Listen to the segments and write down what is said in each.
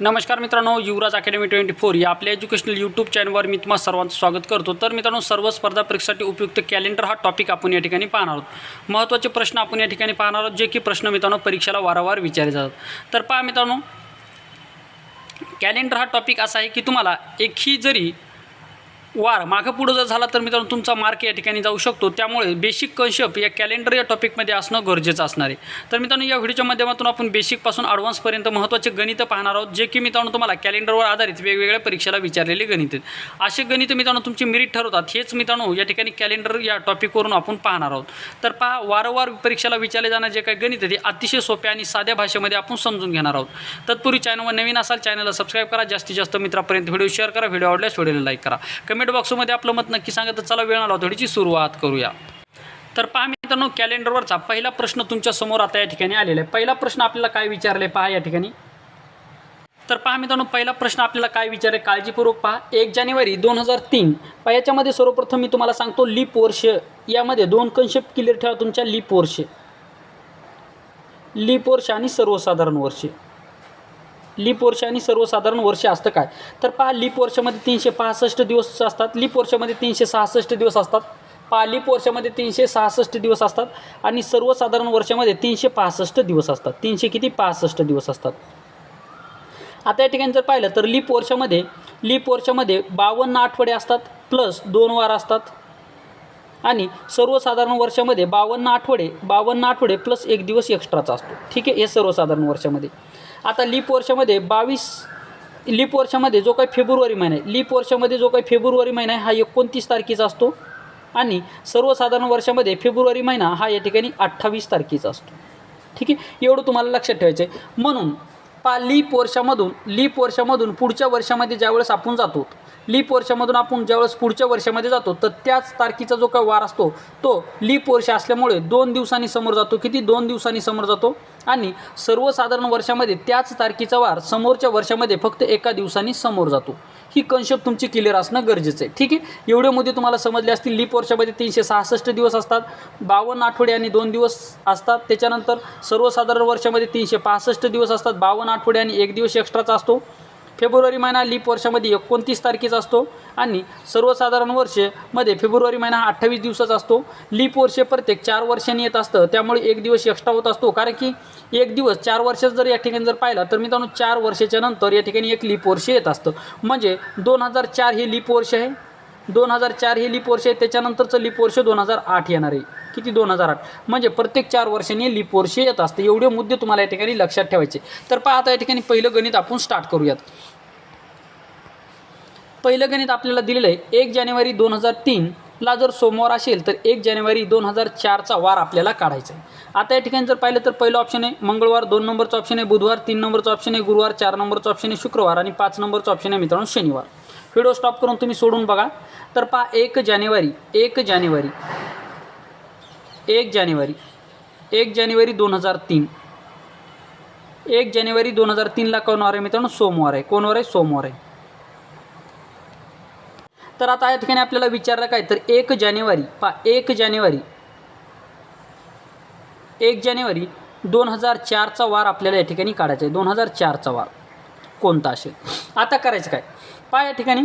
नमस्कार मित्रांनो युवराज academy twenty four या आपल्या एज्युकेशनल यूट्यूब चॅनलवर मी तुम्हाला सर्वांचं स्वागत करतो. तर मित्रांनो सर्व स्पर्धा परीक्षेसाठी उपयुक्त कॅलेंडर हा टॉपिक आपण या ठिकाणी पाहणार आहोत. महत्त्वाचे प्रश्न आपण या ठिकाणी पाहणार आहोत जे की प्रश्न मित्रांनो परीक्षेला वारंवार विचारले जातात. तर पहा मित्रांनो कॅलेंडर हा टॉपिक असा आहे की तुम्हाला एकही जरी वार मागं पुढं जर झाला तर मित्रांनो तुमचा मार्क या ठिकाणी जाऊ शकतो. त्यामुळे बेसिक कन्सेप्ट या कॅलेंडर या टॉपिकमध्ये असणं गरजेचं असणार आहे. तर मित्रांनो या व्हिडिओच्या माध्यमातून आपण बेसिकपासून ॲडव्हान्सपर्यंत महत्त्वाचे गणितं पाहणार आहोत जे की मित्रांनो तुम्हाला कॅलेंडरवर आधारित वेगवेगळ्या परीक्षेला विचारलेले गणित आहेत. असे गणित मित्रांनो तुमची मेरिट ठरवतात हेच मित्रांनो या ठिकाणी कॅलेंडर या टॉपिकवरून आपण पाहणार आहोत. तर पहा वारंवार परीक्षेला विचारले जाणारे जे काही गणित आहे ते अतिशय सोप्या आणि साध्या भाषेमध्ये आपण समजून घेणार आहोत. तत्पूर्वी चॅनलवर नवीन असाल चॅनलला सबस्क्राईब करा. जास्तीत जास्त मित्रापर्यंत व्हिडिओ शेअर करा. व्हिडिओ आवडल्यास व्हिडिओला लाईक करा. कमेंट बॉक्समध्ये आपलं मत नक्की सांगा तर चला वेळ आला थोडीची सुरुवात करूया. तर पहा मित्रांनो कॅलेंडरवरचा पहिला प्रश्न तुमच्यासमोर आता या ठिकाणी आलेला आहे. पहिला प्रश्न आपल्याला काय विचारले पहा या ठिकाणी. तर पहा मित्रांनो पहिला प्रश्न आपल्याला काय विचार आहे काळजीपूर्वक पहा. एक जानेवारी दोन हजार तीन पहा याच्यामध्ये सर्वप्रथम मी तुम्हाला सांगतो लीप वर्ष. यामध्ये दोन कन्सेप्ट क्लिअर ठेवा तुमच्या लीप वर्ष. लीप वर्ष आणि सर्वसाधारण वर्षे. लीप वर्ष आणि सर्वसाधारण वर्ष असतं काय? तर पहा लीप वर्षामध्ये तीनशे पासष्ट दिवस असतात लीप वर्षामध्ये तीनशे सहासष्ट दिवस असतात पहा लीप वर्षामध्ये तीनशे सहासष्ट दिवस असतात आणि सर्वसाधारण वर्षामध्ये तीनशे पासष्ट दिवस असतात. तीनशे किती? पासष्ट दिवस असतात. आता या ठिकाणी जर पाहिलं तर लीप वर्षामध्ये लीप वर्षामध्ये बावन्न आठवडे असतात प्लस दोन वार असतात आणि सर्वसाधारण वर्षामध्ये बावन्न आठवडे बावन्न आठवडे प्लस एक दिवस एक्स्ट्राचा असतो. ठीक आहे? हे सर्वसाधारण वर्षामध्ये. आता लीप वर्षामध्ये बावीस लीप वर्षामध्ये जो काही फेब्रुवारी महिना आहे लीप वर्षामध्ये जो काही फेब्रुवारी महिना आहे हा एकोणतीस तारखेचा असतो. आणि सर्वसाधारण वर्षामध्ये फेब्रुवारी महिना हा या ठिकाणी अठ्ठावीस तारखेचा असतो. ठीक आहे? एवढं तुम्हाला लक्षात ठेवायचं आहे म्हणून पा लीप वर्षामधून लीप वर्षामधून पुढच्या वर्षामध्ये ज्यावेळेस आपण जातो लीप वर्षामधून आपण ज्यावेळेस पुढच्या वर्षामध्ये जातो तर त्याच तारखेचा जो काही वार असतो तो लीप वर्ष असल्यामुळे दोन दिवसांनी समोर जातो. किती? दोन दिवसांनी समोर जातो. आणि सर्वसाधारण वर्षामध्ये त्याच तारखेचा वार समोरच्या वर्षामध्ये फक्त एका दिवसांनी समोर जातो. ही कन्सेप्ट तुमची क्लिअर असणं गरजेचं आहे. ठीक आहे? एवढे मुद्दे तुम्हाला समजले असतील. लीप वर्षामध्ये तीनशे सहासष्ट दिवस असतात. बावन्न आठवडे आणि दोन दिवस असतात. त्याच्यानंतर सर्वसाधारण वर्षामध्ये तीनशे पासष्ट दिवस असतात. बावन्न आठवडे आणि एक दिवस एक्स्ट्राचा असतो. फेब्रुवारी महिना लीप वर्षामध्ये एकोणतीस तारखेचा असतो आणि सर्वसाधारण वर्षमध्ये फेब्रुवारी महिना हा अठ्ठावीस दिवसाचा असतो. लीप वर्ष प्रत्येक चार वर्षांनी येत असतं. त्यामुळे एक दिवस एक्स्ट्रा होत असतो. कारण की एक दिवस चार वर्षात जर या ठिकाणी जर पाहिला तर मित्रांनो चार वर्षाच्या नंतर या ठिकाणी एक लीप वर्ष येत असतं. म्हणजे दोन हजार चार हे लीप वर्ष आहे. दोन हजार चार हे लीप वर्ष आहे. त्याच्यानंतरचं लीप वर्ष दोन हजार आठ येणार आहे. किती? दोन हजार आठ. म्हणजे प्रत्येक चार वर्षांनी लीप वर्ष येत असते. एवढे मुद्दे तुम्हाला या ठिकाणी लक्षात ठेवायचे. तर पहा आता या ठिकाणी पहिलं गणित आपण स्टार्ट करूयात. पहिलं गणित आपल्याला दिलेलं आहे एक जानेवारी दोन हजार तीनला जर सोमवार असेल तर एक जानेवारी दोन हजार चारचा वार आपल्याला काढायचा आहे. आता या ठिकाणी जर पाहिलं तर पहिलं ऑप्शन आहे मंगळवार दोन नंबरचं ऑप्शन आहे बुधवार तीन नंबरचं ऑप्शन आहे गुरुवार चार नंबरचं ऑप्शन आहे शुक्रवार आणि पाच नंबरचं ऑप्शन आहे मित्रांनो शनिवार. व्हिडिओ स्टॉप करून तुम्ही सोडून बघा. तर पहा एक जानेवारी एक जानेवारी एक जानेवारी एक जानेवारी दोन हजार तीन. एक जानेवारी दोन हजार तीनला कोणवार आहे मित्रांनो सोमवार आहे. कोणवार आहे? सोमवार आहे. तर आता या ठिकाणी आपल्याला विचारलं काय? तर एक जानेवारी पा एक जानेवारी एक जानेवारी दोन हजार चारचा वार आपल्याला या ठिकाणी काढायचा आहे. दोन हजार चारचा वार कोणता असेल? आता करायचं काय? पा या ठिकाणी.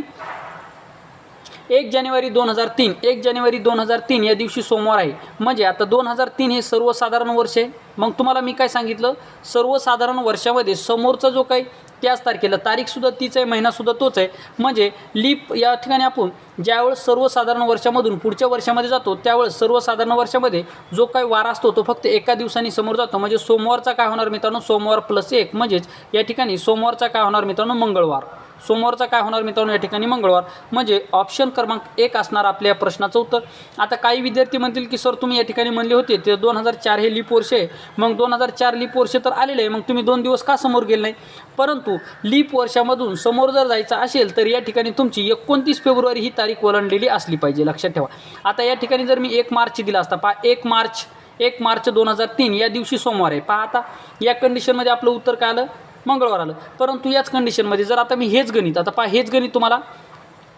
एक जानेवारी दोन हजार तीन एक जानेवारी दोन हजार तीन या दिवशी सोमवार आहे. म्हणजे आता दोन हजार तीन हे सर्वसाधारण वर्ष आहे. मग तुम्हाला मी काय सांगितलं? सर्वसाधारण वर्षामध्ये समोरचा जो काही त्याच तारखेला तारीखसुद्धा तीच आहे महिनासुद्धा तोच आहे. म्हणजे लीप या ठिकाणी आपण ज्यावेळेस सर्वसाधारण वर्षामधून पुढच्या वर्षामध्ये जातो त्यावेळेस सर्वसाधारण वर्षामध्ये जो काही वार असतो तो फक्त एका दिवसांनी समोर जातो. म्हणजे सोमवारचा काय होणार मित्रांनो? सोमवार प्लस एक म्हणजेच या ठिकाणी सोमवारचा काय होणार मित्रांनो? मंगळवार. सोमवारचा काय होणार मित्रांनो या ठिकाणी मंगळवार? म्हणजे ऑप्शन क्रमांक एक असणार आपल्या या प्रश्नाचं उत्तर. आता काही विद्यार्थी म्हणतील की सर तुम्ही या ठिकाणी म्हणले होते ते दोन हजार चार हे लीप वर्ष आहे. मग दोन हजार चार लीप वर्ष तर आलेलं आहे मग तुम्ही दोन दिवस का समोर गेले नाही? परंतु लीप वर्षामधून समोर जर जायचं असेल तर या ठिकाणी तुमची एकोणतीस फेब्रुवारी ही तारीख ओलांडलेली असली पाहिजे लक्षात ठेवा. आता या ठिकाणी जर मी एक मार्च दिला असता पहा एक मार्च एक मार्च दोन हजार तीन या दिवशी सोमवार आहे. पहा आता या कंडिशनमध्ये आपलं उत्तर काय आलं? मंगळवार आलं. परंतु याच कंडिशनमध्ये जर आता मी हेच गणित आता पहा हेच गणित तुम्हाला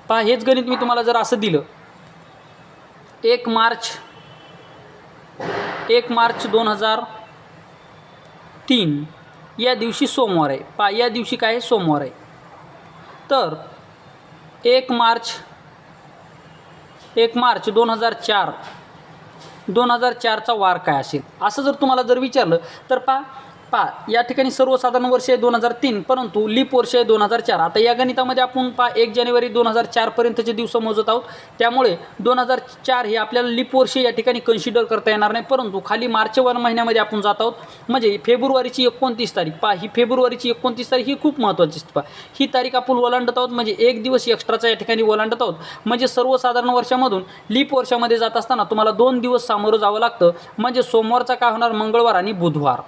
पहा हेच गणित मी तुम्हाला जर असं दिलं एक मार्च एक मार्च दोन हजार तीन या दिवशी सोमवार आहे. पा या दिवशी काय आहे? सोमवार आहे. तर एक मार्च एक मार्च दोन हजार चार दोन हजार चारचा वार काय असेल? असं जर तुम्हाला जर विचारलं तर पा पहा या ठिकाणी सर्वसाधारण वर्ष आहे दोन हजार तीन परंतु लीप वर्ष आहे दोन हजार चार. आता या गणितामध्ये आपण पहा एक जानेवारी दोन हजार चारपर्यंतचे दिवस मोजत आहोत. त्यामुळे दोन हजार चार हे आपल्याला लीप वर्ष या ठिकाणी कन्सिडर करता येणार नाही परंतु खाली मार्च वन महिन्यामध्ये आपण जात आहोत. म्हणजे फेब्रुवारीची एकोणतीस तारीख. पहा ही फेब्रुवारीची एकोणतीस तारीख ही खूप महत्त्वाची असते. पहा ही तारीख आपण ओलांडत आहोत म्हणजे एक दिवस एक्स्ट्राचा या ठिकाणी ओलांडत आहोत. म्हणजे सर्वसाधारण वर्षामधून लीप वर्षामध्ये जात असताना तुम्हाला दोन दिवस सामोरं जावं लागतं. म्हणजे सोमवारचा काय होणार? मंगळवार आणि बुधवार.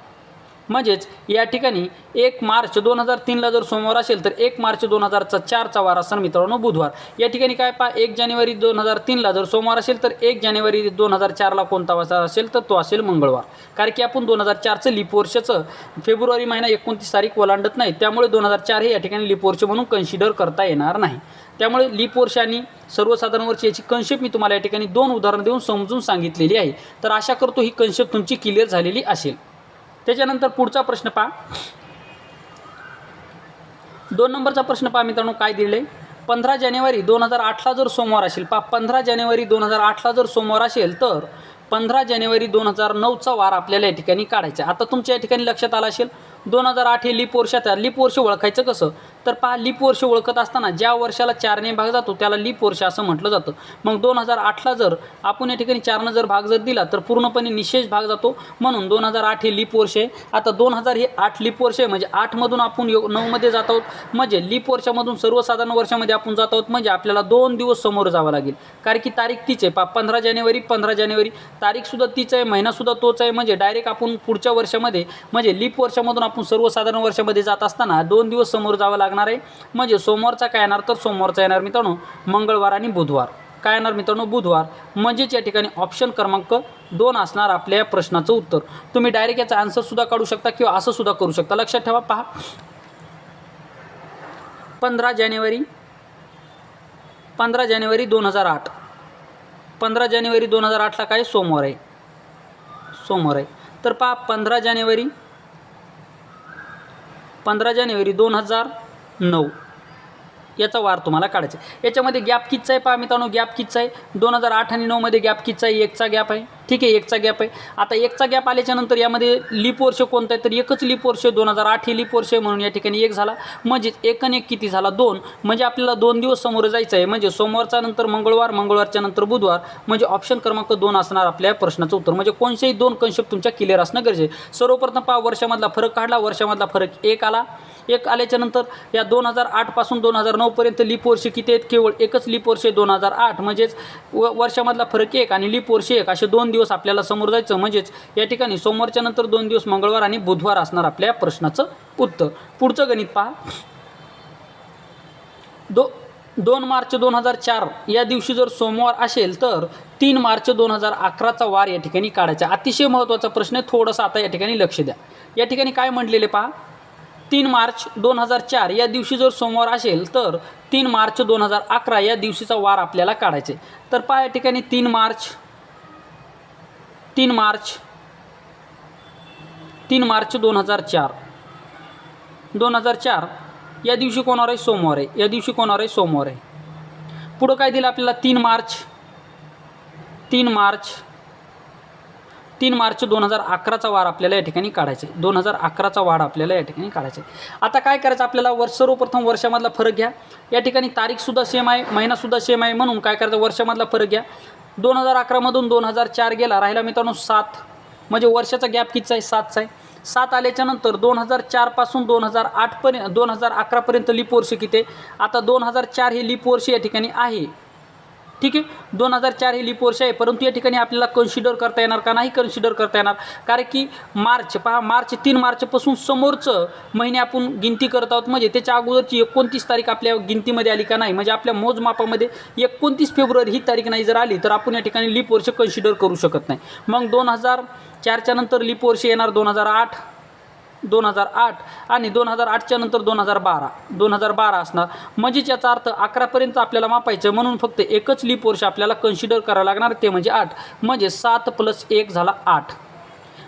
म्हणजेच या ठिकाणी एक मार्च दोन हजार तीनला जर सोमवार असेल तर एक मार्च दोन हजारचा चारचा वार असणार मित्रांनो बुधवार. या ठिकाणी काय पहा एक जानेवारी दोन हजार तीनला जर सोमवार असेल तर एक जानेवारी दोन हजार चारला कोणता वार असेल तर तो असेल मंगळवार. कारण की आपण दोन हजार चारचं लिप वर्षाचं फेब्रुवारी महिना एकोणतीस तारीख ओलांडत नाही त्यामुळे दोन हजार चार हे या ठिकाणी लिप वर्ष म्हणून कन्सिडर करता येणार नाही. त्यामुळे लीप वर्ष आणि सर्वसाधारण वर्ष याची कन्सेप्ट मी तुम्हाला या ठिकाणी दोन उदाहरण देऊन समजून सांगितलेली आहे. तर आशा करतो ही कन्सेप्ट तुमची क्लिअर झालेली असेल. त्याच्यानंतर पुढचा प्रश्न पहा. दोन नंबरचा प्रश्न पहा मित्रांनो काय दिले पंधरा जानेवारी दोन हजार आठला जर सोमवार असेल पहा पंधरा जानेवारी दोन हजार आठला जर सोमवार असेल तर पंधरा जानेवारी दोन हजार नऊचा वार आपल्याला या ठिकाणी काढायचा आहे. आता तुमच्या या ठिकाणी लक्षात आला असेल दोन हजार आठ हे लीप वर्षात लिप लीप वर्ष ओळखायचं कसं? तर पहा लीप वर्ष ओळखत असताना ज्या वर्षाला चारने भाग जातो त्याला लीप वर्ष असं म्हटलं जातं. मग दोन हजार आठला जर आपण या ठिकाणी चारनं जर भाग जर दिला तर पूर्णपणे निशेष भाग जातो. म्हणून दोन हजार आठ हे लीप वर्ष आहे. आता दोन हजार हे आठ लीप वर्ष आहे म्हणजे आठमधून आपण यो नऊमध्ये जात आहोत. म्हणजे लीप वर्षामधून सर्वसाधारण वर्षामध्ये आपण जात आहोत म्हणजे आपल्याला दोन दिवस समोर जावं लागेल. कारण की तारीख तीच आहे. पा पंधरा जानेवारी पंधरा जानेवारी. तारीखसुद्धा तीच आहे महिनासुद्धा तोच आहे. म्हणजे डायरेक्ट आपण पुढच्या वर्षामध्ये म्हणजे लीप वर्षामधून आपण सर्वसाधारण वर्षामध्ये जात असताना दोन दिवस समोर जावं लागणार आहे. म्हणजे सोमवारचा काय येणार? तर सोमवारचा येणार मित्रांनो मंगळवार आणि बुधवार. काय येणार मित्रांनो? बुधवार. म्हणजेच या ठिकाणी ऑप्शन क्रमांक दोन असणार आपल्या या प्रश्नाचं उत्तर. तुम्ही डायरेक्ट याचा आन्सरसुद्धा काढू शकता किंवा असं सुद्धा करू शकता. लक्षात ठेवा पहा. पंधरा जानेवारी पंधरा जानेवारी दोन हजार आठ. पंधरा जानेवारी दोन हजार आठला काय? सोमवार आहे. सोमवार आहे. तर पहा पंधरा जानेवारी पंधरा जानेवारी दोन हजार नऊ. याचा वार तुम्हाला काढायचा आहे. याच्यामध्ये गॅप कितचा आहे पहा मित्रांनो गॅप कितचा आहे. दोन हजार आठ आणि नऊमध्ये गॅप कितचा आहे. एकचा गॅप आहे. ठीक आहे एकचा गॅप आहे. आता एकचा गॅप आल्याच्यानंतर यामध्ये लिप वर्ष कोणतं आहे? तर एकच लिप वर्ष दोन हजार आठ हे लिप वर्ष आहे म्हणून या ठिकाणी एक झाला. म्हणजेच एक आणि एक किती झाला? दोन. म्हणजे आपल्याला दोन दिवस समोर जायचं आहे. म्हणजे सोमवारचा नंतर मंगळवार मंगळवारच्या नंतर बुधवार. म्हणजे ऑप्शन क्रमांक दोन असणार आपल्या प्रश्नाचं उत्तर. म्हणजे कोणतेही दोन कन्सेप्ट तुमच्या क्लिअर असणं गरजेचं आहे. सर्वप्रथम पहा वर्षामधला फरक काढला. वर्षामधला फरक एक आला. एक आल्याच्यानंतर या दोन हजार आठपासून दोन हजार नऊपर्यंत लिप वर्ष किती आहेत? केवळ एकच लिप वर्ष दोन हजार आठ. म्हणजेच व वर्षामधला फरक एक आणि लिप वर्ष एक. असे दोन दिवस आपल्याला समोर जायचं म्हणजेच या ठिकाणी सोमवारच्या नंतर दोन दिवस मंगळवार आणि बुधवार असणार आपल्या प्रश्नाचं उत्तर. पुढचं गणित पहा. दो दोन मार्च दोन हजार चार या दिवशी जर सोमवार असेल तर तीन मार्च दोन हजार अकराचा वार या ठिकाणी काढायचा. अतिशय महत्त्वाचा प्रश्न आहे थोडंसं आता या ठिकाणी लक्ष द्या. या ठिकाणी काय म्हटलेले पहा? तीन मार्च दोन हजार चार या दिवशी जर सोमवार असेल तर तीन मार्च दोन हजार अकरा या दिवशीचा वार आपल्याला काढायचे. तर पहा या ठिकाणी तीन मार्च तीन मार्च तीन मार्च दोन हजार चार. दोन हजार चार या दिवशी कोणावर आहे? सोमवार आहे. या दिवशी कोणावर आहे? सोमवार आहे. पुढं काय दिलं आपल्याला? तीन मार्च तीन मार्च तीन मार्च दोन हजार अकराचा वार आपल्याला या ठिकाणी काढायचा आहे. दोन हजार अकराचा वार आपल्याला या ठिकाणी काढायचा आहे. आता काय करायचं आपल्याला? वर्ष सर्वप्रथम वर्षामधला फरक घ्या. या ठिकाणी तारीखसुद्धा सेम आहे महिनासुद्धा सेम आहे म्हणून काय करायचं? वर्षामधला फरक घ्या. दोन हजार अकरामधून दोन हजार चार गेला. राहिला मित्रांनो सात. म्हणजे वर्षाचा गॅप कितीचा आहे? सातचा आहे. सात आल्याच्यानंतर दोन हजार चारपासून दोन हजार आठपर्यंत दोन हजार अकरापर्यंत लिप वर्ष किती आहे आता दोन हजार चार हे लिप वर्ष या ठिकाणी आहे. ठीक आहे? दोन हजार चार हे लिप वर्ष आहे. परंतु या ठिकाणी आपल्याला कन्सिडर करता येणार का? नाही कन्सिडर करता येणार. कारण की मार्च पहा मार्च तीन मार्चपासून समोरचं महिने आपण गिनती करत आहोत. म्हणजे त्याच्या अगोदरची एकोणतीस तारीख आपल्या गिनतीमध्ये आली का नाही? म्हणजे आपल्या मोजमापामध्ये एकोणतीस फेब्रुवारी ही तारीख नाही जर आली तर आपण या ठिकाणी लिप वर्ष कन्सिडर करू शकत नाही. मग दोन हजार चारच्या नंतर लिप वर्ष येणार दोन हजार आठ. दोन हजार आठ आणि दोन हजार आठच्या नंतर दोन हजार बारा. दोन हजार बारा असणार. म्हणजेच याचा अर्थ अकरापर्यंत आपल्याला मापायचं म्हणून फक्त एकच लीप वर्ष आपल्याला कन्सिडर करावं लागणार. ते म्हणजे आठ. म्हणजे सात प्लस एक झाला आठ.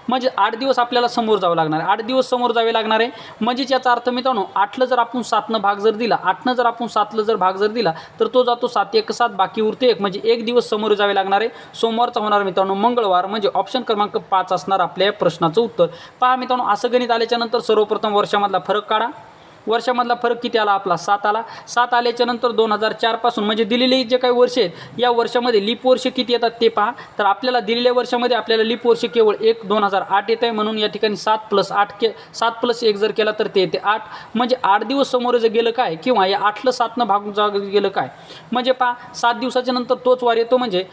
म्हणजे आठ दिवस आपल्याला समोर जावं लागणार आहे. आठ दिवस समोर जावे लागणार आहे. म्हणजेच याचा अर्थ मित्रांनो आठलं जर आपण सातनं भाग जर दिला आठनं जर आपण सातलं जर भाग जर दिला तर तो जातो सात एक सात बाकी उरते एक. म्हणजे एक दिवस समोर जावे लागणार आहे. सोमवारचा होणार मित्रांनो मंगळवार. म्हणजे ऑप्शन क्रमांक पाच असणार आपल्या या प्रश्नाचं उत्तर. पहा मित्रांनो असं गणित आल्याच्यानंतर सर्वप्रथम वर्षामधला फरक काढा. वर्षामधला फरक किती आला आपला? सात आला. सात आल्याच्यानंतर दोन हजार चारपासून म्हणजे दिलेले जे काही वर्ष आहेत या वर्षामध्ये लीप वर्ष किती येतात ते पहा. तर आपल्याला दिलेल्या वर्षामध्ये आपल्याला लीप वर्ष केवळ एक दोन हजार आठ येत आहे. म्हणून या ठिकाणी सात प्लस आठ के सात प्लस एक जर केला तर ते येते आठ. म्हणजे आठ दिवस समोर जर गेलं काय किंवा या आठलं सातनं भाग जा गेलं काय म्हणजे पहा सात दिवसाच्या नंतर तोच वार येतो. म्हणजे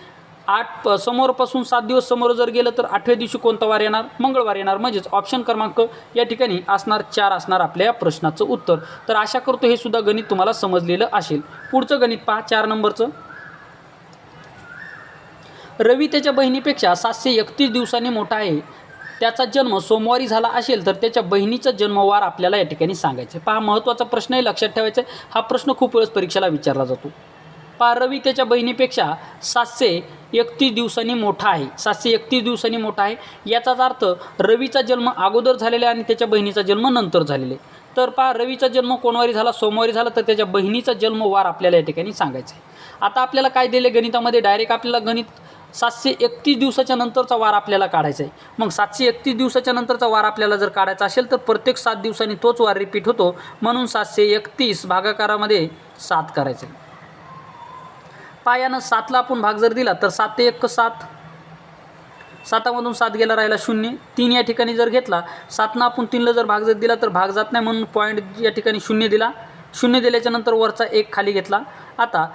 आठ प समोरपासून सात दिवस समोर जर गेलं तर आठव्या दिवशी कोणता वार येणार? मंगळवार येणार. म्हणजेच ऑप्शन क्रमांक या ठिकाणी असणार चार असणार आपल्या या प्रश्नाचं उत्तर. तर आशा करतो हे सुद्धा गणित तुम्हाला समजलेलं असेल. पुढचं गणित पहा चार नंबरचं. रवी त्याच्या बहिणीपेक्षा सातशे एकतीस दिवसांनी मोठा आहे. त्याचा जन्म सोमवारी झाला असेल तर त्याच्या बहिणीचा जन्मवार आपल्याला या ठिकाणी सांगायचं आहे. पहा महत्त्वाचा प्रश्नही लक्षात ठेवायचा हा प्रश्न खूप वेळेस परीक्षेला विचारला जातो. पहा रवी त्याच्या बहिणीपेक्षा सातशे एकतीस दिवसांनी मोठा आहे. सातशे एकतीस दिवसांनी मोठा आहे. याचाच अर्थ रवीचा जन्म अगोदर झालेला आहे आणि त्याच्या बहिणीचा जन्म नंतर झालेला आहे. तर पहा रवीचा जन्म कोणवारी झाला सोमवारी झाला तर त्याच्या बहिणीचा जन्म वार आपल्याला या ठिकाणी सांगायचा आहे. आता आपल्याला काय दिले गणितामध्ये? डायरेक्ट आपल्याला गणित सातशे एकतीस दिवसाच्या नंतरचा वार आपल्याला काढायचा आहे. मग सातशे एकतीस दिवसाच्या नंतरचा वार आपल्याला जर काढायचा असेल तर प्रत्येक सात दिवसांनी तोच वार रिपीट होतो. म्हणून सातशे एकतीस भागाकारामध्ये सात करायचे. पायानं सातला आपण भाग जर दिला तर सात ते एक सात. सातामधून सात गेला राहिला शून्य. तीन या ठिकाणी जर घेतला सातनं आपण तीनला जर भाग जर दिला तर भाग जात नाही म्हणून पॉईंट या ठिकाणी शून्य दिला. शून्य दिल्याच्यानंतर वरचा एक खाली घेतला. आता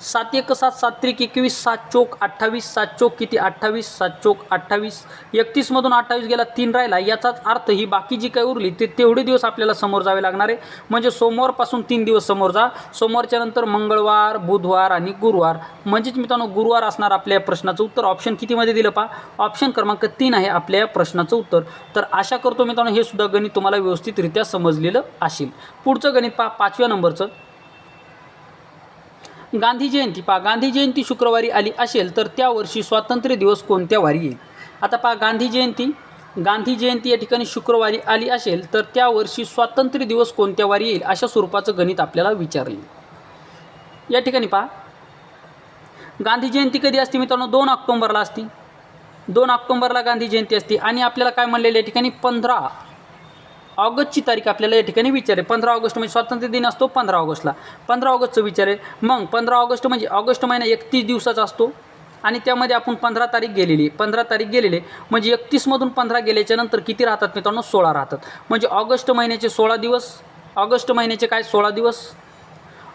सात एक सात सात त्रिक एकवीस सात चोक अठ्ठावीस सात चोक किती अठ्ठावीस सात चोक अठ्ठावीस. एकतीसमधून अठ्ठावीस गेला तीन राहिला. याचाच अर्थ ही बाकी जी काही उरली ते तेवढे दिवस आपल्याला समोर जावे लागणार आहे. म्हणजे सोमवारपासून तीन दिवस समोर जा. सोमवारच्या नंतर मंगळवार बुधवार आणि गुरुवार. म्हणजेच मित्रांनो गुरुवार असणार आपल्या या प्रश्नाचं उत्तर. ऑप्शन कितीमध्ये दिलं पहा? ऑप्शन क्रमांक तीन आहे आपल्या या प्रश्नाचं उत्तर. तर आशा करतो मित्रांनो हे सुद्धा गणित तुम्हाला व्यवस्थितरित्या समजलेलं असेल. पुढचं गणित पहा पाचव्या नंबरचं. गांधी जयंती पहा गांधी जयंती शुक्रवारी आली असेल तर त्या वर्षी स्वातंत्र्य दिवस कोणत्या वारी येईल? आता पहा गांधी जयंती गांधी जयंती या ठिकाणी शुक्रवारी आली असेल तर त्या वर्षी स्वातंत्र्य दिवस कोणत्या वारी येईल अशा स्वरूपाचं गणित आपल्याला विचारले. या ठिकाणी पहा गांधी जयंती कधी असते मित्रांनो? दोन ऑक्टोंबरला असते. दोन ऑक्टोंबरला गांधी जयंती असते आणि आपल्याला काय म्हणलेलं या ठिकाणी? पंधरा ऑगस्टची तारीख आपल्याला या ठिकाणी विचारेल. पंधरा ऑगस्ट म्हणजे स्वातंत्र्य दिन असतो पंधरा ऑगस्टला. पंधरा ऑगस्टचं विचारेल. मग पंधरा ऑगस्ट म्हणजे ऑगस्ट महिना एकतीस दिवसाचा असतो आणि त्यामध्ये आपण पंधरा तारीख गेलेली पंधरा तारीख गेलेले म्हणजे एकतीसमधून पंधरा गेल्याच्यानंतर किती राहतात मित्रांनो? सोळा राहतात. म्हणजे ऑगस्ट महिन्याचे सोळा दिवस ऑगस्ट महिन्याचे काय? सोळा दिवस.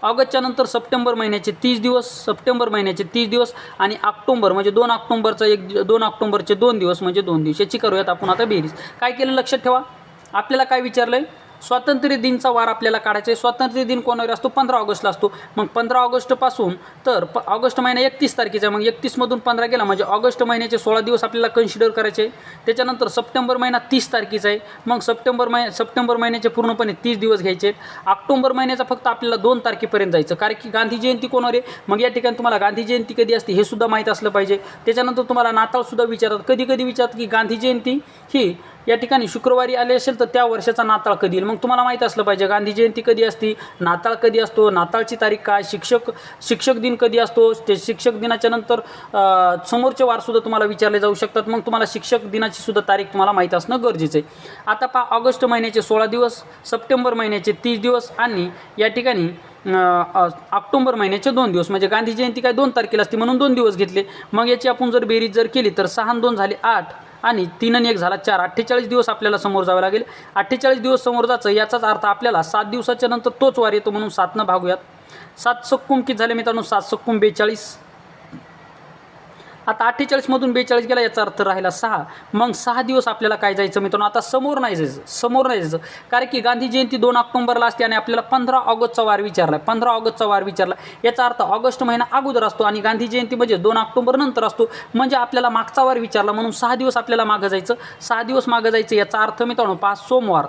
ऑगस्टच्या नंतर सप्टेंबर महिन्याचे तीस दिवस सप्टेंबर महिन्याचे तीस दिवस आणि ऑक्टोंबर म्हणजे दोन ऑक्टोंबरचं एक दोन ऑक्टोंबरचे दोन दिवस म्हणजे दोन दिवस. याची करूयात आपण आता बेरीज. काय केलं लक्षात ठेवा. आपल्याला काय विचारलं आहे स्वातंत्र्य दिनचा वार आपल्याला काढायचा आहे. स्वातंत्र्य दिन कोणावर असतो? पंधरा ऑगस्टला असतो. मग पंधरा ऑगस्टपासून तर प ऑगस्ट महिना एकतीस तारखेचा मग एकतीसमधून पंधरा गेला म्हणजे ऑगस्ट महिन्याचे सोळा दिवस आपल्याला कन्सिडर करायचे आहे. त्याच्यानंतर सप्टेंबर महिना तीस तारखेचा आहे. मग सप्टेंबर महिन्या सप्टेंबर महिन्याचे पूर्णपणे तीस दिवस घ्यायचे आहेत. ऑक्टोबर महिन्याचा फक्त आपल्याला दोन तारखेपर्यंत जायचं कारण की गांधी जयंती कोणावर आहे? मग या ठिकाणी तुम्हाला गांधी जयंती कधी असते हे सुद्धा माहीत असलं पाहिजे. त्याच्यानंतर तुम्हाला नाताळसुद्धा विचारतात. कधी कधी विचारतात की गांधी जयंती ही या ठिकाणी शुक्रवारी आले असेल तर त्या वर्षाचा नाताळ कधी येईल? मग तुम्हाला माहीत असलं पाहिजे. गांधी जयंती कधी असती? नाताळ कधी असतो? नाताळची तारीख काय? शिक्षक शिक्षक दिन कधी असतो? ते शिक्षक दिनाच्या नंतर समोरचे वारसुद्धा तुम्हाला विचारले जाऊ शकतात. मग तुम्हाला शिक्षक दिनाची सुद्धा तारीख तुम्हाला माहीत असणं गरजेचं आहे. आता पहा ऑगस्ट महिन्याचे सोळा दिवस सप्टेंबर महिन्याचे तीस दिवस आणि या ठिकाणी ऑक्टोंबर महिन्याचे दोन दिवस. म्हणजे गांधी जयंती काय दोन तारखेला असते म्हणून दोन दिवस घेतले. मग याची आपण जर बेरीज जर केली तर सहा दोन झाले आठ. आणि तीन आणि एक झाला चार. अठ्ठेचाळीस दिवस आपल्याला समोर जावं लागेल. अठ्ठेचाळीस दिवस समोर जायचं याचाच अर्थ आपल्याला सात दिवसाच्या नंतर तोच वार येतो म्हणून सातनं भागूयात. सात सक्कुम किती झाले मित्रांनो सात सक्कुम बेचाळीस आता अठ्ठेचाळीसमधून बेचाळीस गेला याचा अर्थ राहिला सहा. मग सहा दिवस आपल्याला काय जायचं मित्रांनो? आता समोर नाही जायचं समोर नाही जायचं. कारण की गांधी जयंती दोन ऑक्टोबरला असते आणि आपल्याला पंधरा ऑगस्टचा वार विचारला. पंधरा ऑगस्टचा वार विचारला. याचा अर्थ ऑगस्ट महिना अगोदर असतो आणि गांधी जयंती म्हणजे दोन ऑक्टोबर नंतर असतो. म्हणजे आपल्याला मागचा वार विचारला म्हणून सहा दिवस आपल्याला मागं जायचं. सहा दिवस मागं जायचं याचा अर्थ मित्रांनो पाच सोमवार.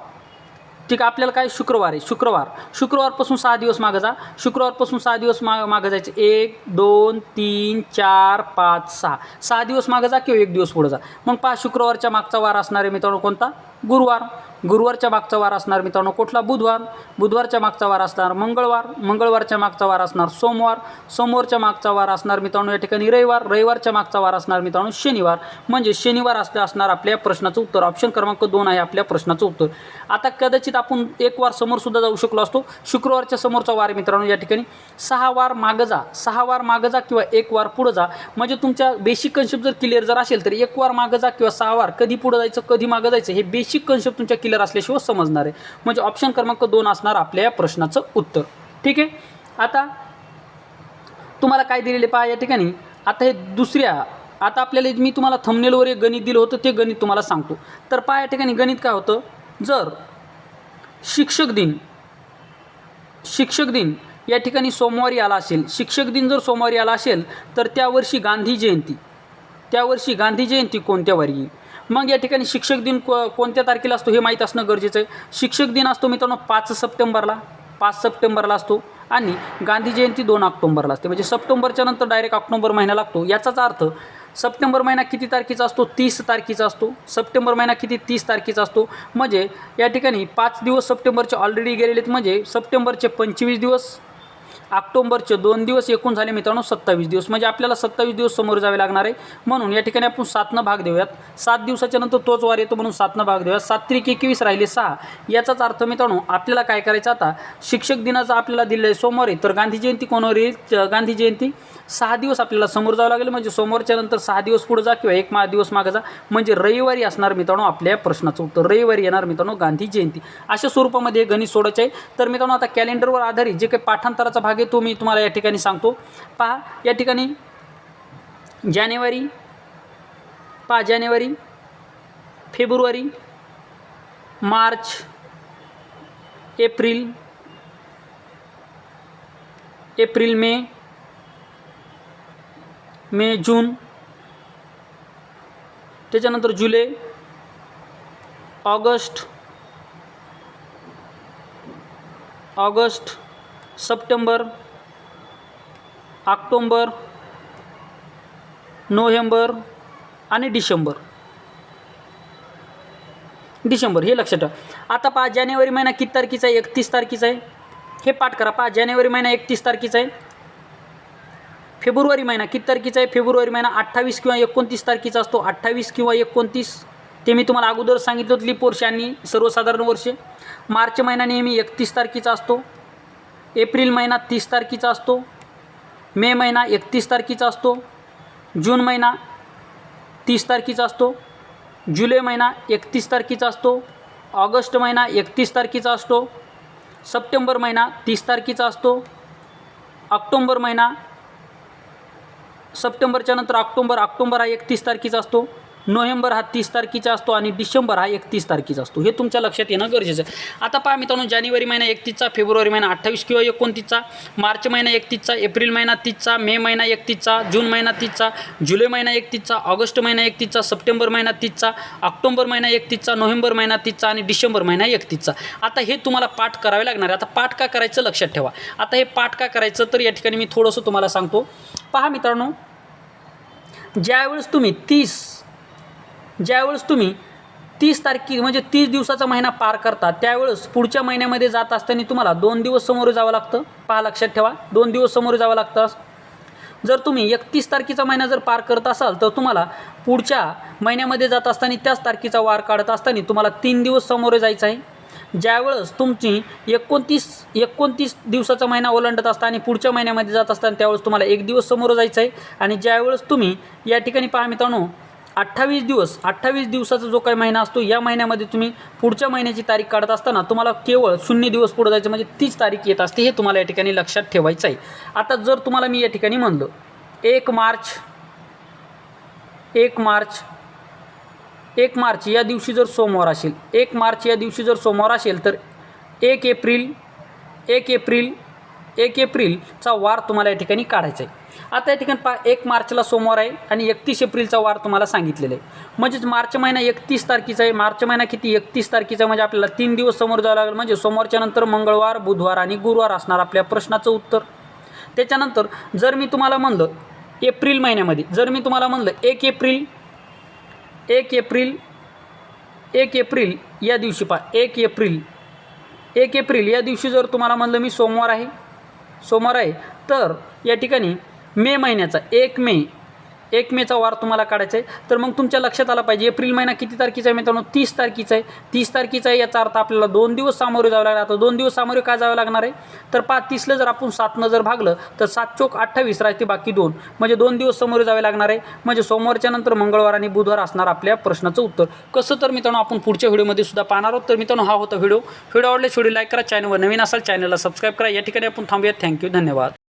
ठीक आहे आपल्याला काय शुक्रवार आहे? शुक्रवार. शुक्रवारपासून सहा दिवस मागं जा. शुक्रवारपासून सहा दिवस मा मागं जायचं. एक दोन तीन चार पाच सहा. सहा दिवस मागं जा किंवा एक दिवस पुढं जा. मग पहा शुक्रवारच्या मागचा वार असणार आहे मित्रांनो कोणता? गुरुवार. गुरुवारच्या मागचा वार असणार मित्रांनो कुठला? बुधवार. बुधवारच्या मागचा वार असणार मंगळवार. मंगळवारच्या मागचा वार असणार सोमवार. सोमवारच्या मागचा वार असणार मित्रांनो या ठिकाणी रविवार. रविवारच्या मागचा वार असणार मित्रांनो शनिवार. म्हणजे शनिवार असल्या असणार आपल्या प्रश्नाचं उत्तर. ऑप्शन क्रमांक दोन आहे आपल्या प्रश्नाचं उत्तर. आता कदाचित आपण एक वार समोरसुद्धा जाऊ शकलो असतो. शुक्रवारच्या समोरचा वार आहे मित्रांनो या ठिकाणी. सहा वार मागं जा. सहा वार मागं जा किंवा एक वार पुढं जा. म्हणजे तुमच्या बेसिक कन्सेप्ट जर क्लिअर जर असेल तर एक वार मागं जा किंवा सहा वार. कधी पुढं जायचं कधी मागं जायचं हे बेसिक कन्सेप्ट तुमच्या क्लिअर असल्याशिवाय समजणार आहे. म्हणजे ऑप्शन क्रमांक दोन असणार आपल्या या प्रश्नाचं उत्तर. ठीक आहे? आता तुम्हाला काय दिलेले पहा या ठिकाणी. आता हे दुसऱ्या आता आपल्याला मी तुम्हाला थंबनेलवर एक गणित दिलं होतं ते गणित तुम्हाला सांगतो. तर पहा या ठिकाणी गणित काय होतं? जर शिक्षक दिन शिक्षक दिन या ठिकाणी सोमवारी आला असेल शिक्षक दिन जर सोमवारी आला असेल तर त्या वर्षी गांधी जयंती त्या वर्षी गांधी जयंती कोणत्या वारी येईल? मग या ठिकाणी शिक्षक दिन को कोणत्या तारखेला असतो हे माहीत असणं गरजेचं आहे. शिक्षक दिन असतो मित्रांनो पाच सप्टेंबरला. पाच सप्टेंबरला असतो आणि गांधी जयंती दोन ऑक्टोंबरला असते. म्हणजे सप्टेंबरच्या नंतर डायरेक्ट ऑक्टोंबर महिना लागतो. याचाच अर्थ सप्टेंबर महिना किती तारखेचा असतो? तीस तारखेचा असतो. सप्टेंबर महिना किती? तीस तारखेचा असतो. म्हणजे या ठिकाणी पाच दिवस सप्टेंबरचे ऑलरेडी गेलेले आहेत म्हणजे सप्टेंबरचे पंचवीस दिवस ऑक्टोंबरचे दोन दिवस एकूण झाले मित्रांनो सत्तावीस दिवस. म्हणजे आपल्याला सत्तावीस दिवस समोर जावे लागणार आहे. म्हणून या ठिकाणी आपण सातनं भाग देऊयात. सात दिवसाच्या नंतर तोच वार येतो म्हणून सातनं भाग देऊयात. सात त्रिक एकवीस राहिले सहा. याचाच अर्थ मित्रांनो आपल्याला काय करायचं आता? शिक्षक दिनाचा आपल्याला दिलं आहे सोमवारी. तर गांधी जयंती कोणावर येईल? गांधी जयंती सहा दिवस आपल्याला समोर जावं लागेल. म्हणजे सोमवारच्या नंतर सहा दिवस पुढे जा किंवा एक मा दिवस मागे जा. म्हणजे रविवारी असणार मित्रांनो आपल्या प्रश्नाचं उत्तर. रविवारी येणार मित्रांनो गांधी जयंती. अशा स्वरूपामध्ये गणित सोडायचे आहे. तर मित्रांनो आता कॅलेंडरवर आधारित जे काही पाठांतराचा भाग आहे तो मी तुम्हाला या ठिकाणी सांगतो. पहा या ठिकाणी जानेवारी पहा जानेवारी February March April April May May June त्याच्यानंतर जुलै ऑगस्ट ऑगस्ट सप्टेंबर ऑक्टोंबर नोव्हेंबर आणि डिसेंबर. डिसेंबर हे लक्षात ठेवा. आता पहा जानेवारी महिना किती तारखेचा आहे? एकतीस तारखेचा आहे. हे पाठ करा. पहा जानेवारी महिना एकतीस तारखेचा आहे. फेब्रुवारी महिना किती तारखेचा आहे? फेब्रुवारी महिना अठ्ठावीस किंवा एकोणतीस तारखेचा असतो. अठ्ठावीस किंवा एकोणतीस ते मी तुम्हाला अगोदर सांगितलं होतं लिप वर्ष आणि सर्वसाधारण वर्षे. मार्च महिना नेहमी एकतीस तारखेचा असतो. एप्रिल महिना तीस तारखेचा असतो मे महिना एकतीस तारखेचा असतो जून महिना तीस तारखेचा असतो जुलै महिना एकतीस तारखेचा असतो ऑगस्ट महिना एकतीस तारखेचा असतो सप्टेंबर महिना तीस तारखेचा असतो ऑक्टोंबर महिना सप्टेंबरच्या नंतर ऑक्टोंबर ऑक्टोंबर हा एकतीस तारखेचा असतो नोव्हेंबर हा तीस तारखेचा असतो आणि डिसेंबर हा एकतीस तारखेचा असतो. हे तुमच्या लक्षात येणं गरजेचं आहे. आता पहा मित्रांनो जानेवारी महिना एकतीसचा फेब्रुवारी महिना अठ्ठावीस किंवा एकोणतीसचा मार्च महिना एकतीसचा एप्रिल महिना तीसचा मे महिना एकतीसचा जून महिना तीसचा जुलै महिना एकतीसचा ऑगस्ट महिना एकतीसचा सप्टेंबर महिना तीसचा ऑक्टोबर महिना एकतीसचा नोव्हेंबर महिना तीसचा आणि डिसेंबर महिना एकतीसचा. आता हे तुम्हाला पाठ करावे लागणार आहे. आता पाठ का करायचं लक्षात ठेवा. आता हे पाठ का करायचं तर या ठिकाणी मी थोडंसं तुम्हाला सांगतो. पहा मित्रांनो ज्यावेळेस तुम्ही तीस ज्यावेळेस तुम्ही तीस तारखे म्हणजे तीस दिवसाचा महिना पार करता त्यावेळेस पुढच्या महिन्यामध्ये जात असताना तुम्हाला दोन दिवस समोर जावं लागतं. पहा लक्षात ठेवा. दोन दिवस समोर जावं लागतं जर तुम्ही एकतीस तारखेचा महिना जर पार करत असाल तर तुम्हाला पुढच्या महिन्यामध्ये जात असताना त्याच तारखेचा वार काढत असताना तुम्हाला तीन दिवस समोर जायचं आहे. ज्यावेळेस तुमची एकोणतीस एकोणतीस दिवसाचा महिना ओलांडत असता आणि पुढच्या महिन्यामध्ये जात असताना त्यावेळेस तुम्हाला एक दिवस समोर जायचं आहे. आणि ज्यावेळेस तुम्ही या ठिकाणी पहा मित्रांनो अठ्ठावीस दिवस अठ्ठावीस दिवसाचा जो काही महिना असतो या महिन्यामध्ये तुम्ही पुढच्या महिन्याची तारीख काढत असताना तुम्हाला केवळ शून्य दिवस पुढे जायचं म्हणजे तीच तारीख येत असते हे तुम्हाला या ठिकाणी लक्षात ठेवायचं आहे. आता जर तुम्हाला मी या ठिकाणी म्हणलं एक मार्च एक मार्च एक मार्च या दिवशी जर सोमवार असेल एक मार्च या दिवशी जर सोमवार असेल तर एक एप्रिल एक एप्रिल एक एप्रिलचा वार तुम्हाला या ठिकाणी काढायचा आहे. आता या ठिकाणी पा एक मार्चला सोमवार आहे आणि एकतीस एप्रिलचा वार तुम्हाला सांगितलेला आहे. म्हणजेच मार्च महिना एकतीस तारखेचा आहे. मार्च महिना किती? एकतीस तारखेचा म्हणजे आपल्याला तीन दिवस समोर जावं लागेल. म्हणजे सोमवारच्या नंतर मंगळवार बुधवार आणि गुरुवार असणार आपल्या प्रश्नाचं उत्तर. त्याच्यानंतर जर मी तुम्हाला म्हणलं एप्रिल महिन्यामध्ये जर मी तुम्हाला म्हणलं एक एप्रिल एक एप्रिल एक एप्रिल या दिवशी पा एक एप्रिल एक एप्रिल या दिवशी जर तुम्हाला म्हणलं मी सोमवार आहे सोमवार आहे तर या ठिकाणी मे महिन्याचा एक मे. एक मेचा वार तुम्हाला काढायचा आहे. तर मग तुमच्या लक्षात आला पाहिजे एप्रिल महिना किती तारखेचा आहे मित्रांनो? तीस तारखेचा आहे. तीस तारखेचा आहे याचा अर्थ आपल्याला दोन दिवस सामोरे जावं लागणार. आता दोन दिवस सामोरे काय जावं लागणार आहे? तर पाच तीसला जर आपण सातनं जर भागलं तर सात चोक अठ्ठावीस राहते बाकी दोन. म्हणजे दोन दिवस समोरे जावे लागणार आहे. म्हणजे सोमवारच्या नंतर मंगळवार आणि बुधवार असणार आपल्या प्रश्नाचं उत्तर. कसं तर मित्रांनो आपण पुढच्या व्हिडिओमध्ये सुद्धा पाहणार आहोत. तर मित्रांनो हा होता व्हिडिओ. व्हिडिओ आवडल्यास व्हिडिओ लाईक करा चॅनलवर नवीन असाल चॅनलला सबस्क्राईब करा. या ठिकाणी आपण थांबूयात. थँक्यू धन्यवाद.